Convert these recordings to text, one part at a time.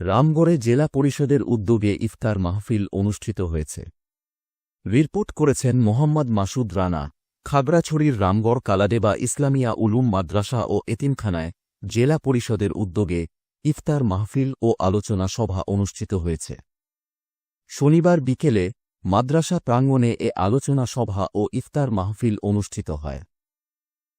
রামগড়ে জেলা পরিষদের উদ্যোগে ইফতার মাহফিল অনুষ্ঠিত হয়েছে। রিপোর্ট করেছেন মোহাম্মদ মাসুদ রানা, খাগড়াছড়ির রামগড় কালাডেবা ইসলামিয়া উলুম মাদ্রাসা ও এতিমখানায় জেলা পরিষদের উদ্যোগে ইফতার মাহফিল ও আলোচনা সভা অনুষ্ঠিত হয়েছে। শনিবার বিকেলে মাদ্রাসা প্রাঙ্গণে এ আলোচনা সভা ও ইফতার মাহফিল অনুষ্ঠিত হয়।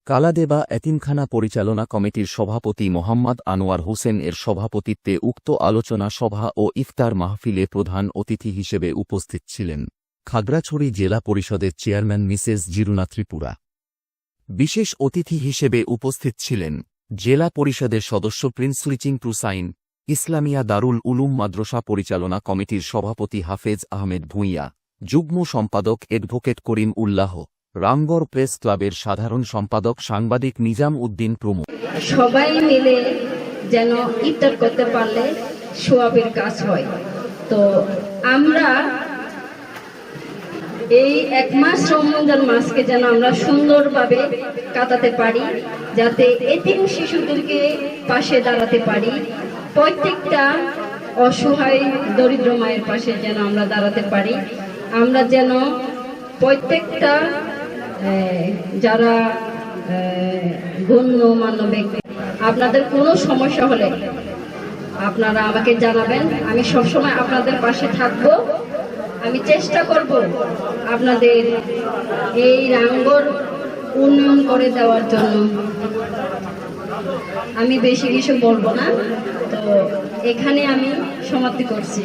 কালাদেবা এতিমখানা পরিচালনা কমিটির সভাপতি মোহাম্মদ আনোয়ার হোসেন এর সভাপতিত্বে উক্ত আলোচনা সভা ও ইফতার মাহফিলে প্রধান অতিথি হিসেবে উপস্থিত ছিলেন খাগড়াছড়ি জেলা পরিষদের চেয়ারম্যান মিসেস জিরুনা ত্রিপুরা। বিশেষ অতিথি হিসেবে উপস্থিত ছিলেন জেলা পরিষদের সদস্য প্রিন্স সুইচিং প্রুসাইন ইসলামিয়া দারুল উলুম মাদ্রাসা পরিচালনা কমিটির সভাপতি হাফেজ আহমেদ ভূঁইয়া, যুগ্ম সম্পাদক অ্যাডভোকেট করিম উল্লাহ রামগড় প্রেস ক্লাবের সাধারণ সম্পাদক সাংবাদিক নিজাম উদ্দিন প্রমুখ। সবাই মিলে যেন ইফতার করতে পারলে সোয়াবের কাজ হয়। তো আমরা এই এক মাস রমজান মাসকে যেন আমরা সুন্দরভাবে কাটাতে পারি, যাতে এতিম শিশুদেরকে পাশে দাঁড়াতে পারি, প্রত্যেকটা অসহায় দরিদ্র মায়ের পাশে যেন আমরা দাঁড়াতে পারি। আমরা যেন প্রত্যেকটা যারা গণ্য গণ্যমান্য ব্যক্তি, আপনাদের কোনো সমস্যা হলে আপনারা আমাকে জানাবেন। আমি সবসময় আপনাদের পাশে থাকব। আমি চেষ্টা করব আপনাদের এই রাঙ্গর উন্নয়ন করে দেওয়ার জন্য। আমি বেশি কিছু বলব না। তো এখানে আমি সমাপ্তি করছি।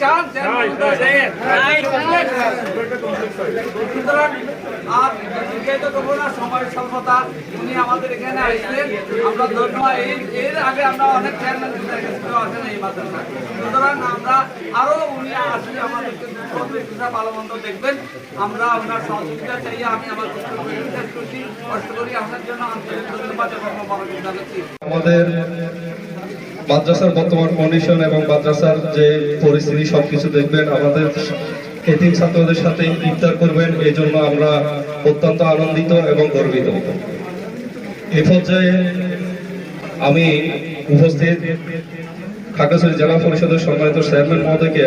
চান সুতরাং আর করব না স্বল্পতা। উনি আমাদের এখানে আসলেন। আমরা ধন্যবাদ। এর এর আগে আমরা অনেক চেয়ারম্যান আছেন এই মাদ্রাসা সুতরাং আমরা আরও উনি আসলে আমাদের মাদ্রাসার বর্তমান কন্ডিশন এবং মাদ্রাসার যে পরিস্থিতি সবকিছু দেখবেন, আমাদের এতিম ছাত্রদের সাথে ইফতার করবেন এই জন্য আমরা অত্যন্ত আনন্দিত এবং গর্বিত। এ পর্যায়ে আমি উপস্থিত খাগড়াছড়ি জেলা পরিষদের সম্মানিত চেয়ারম্যান মহোদয়কে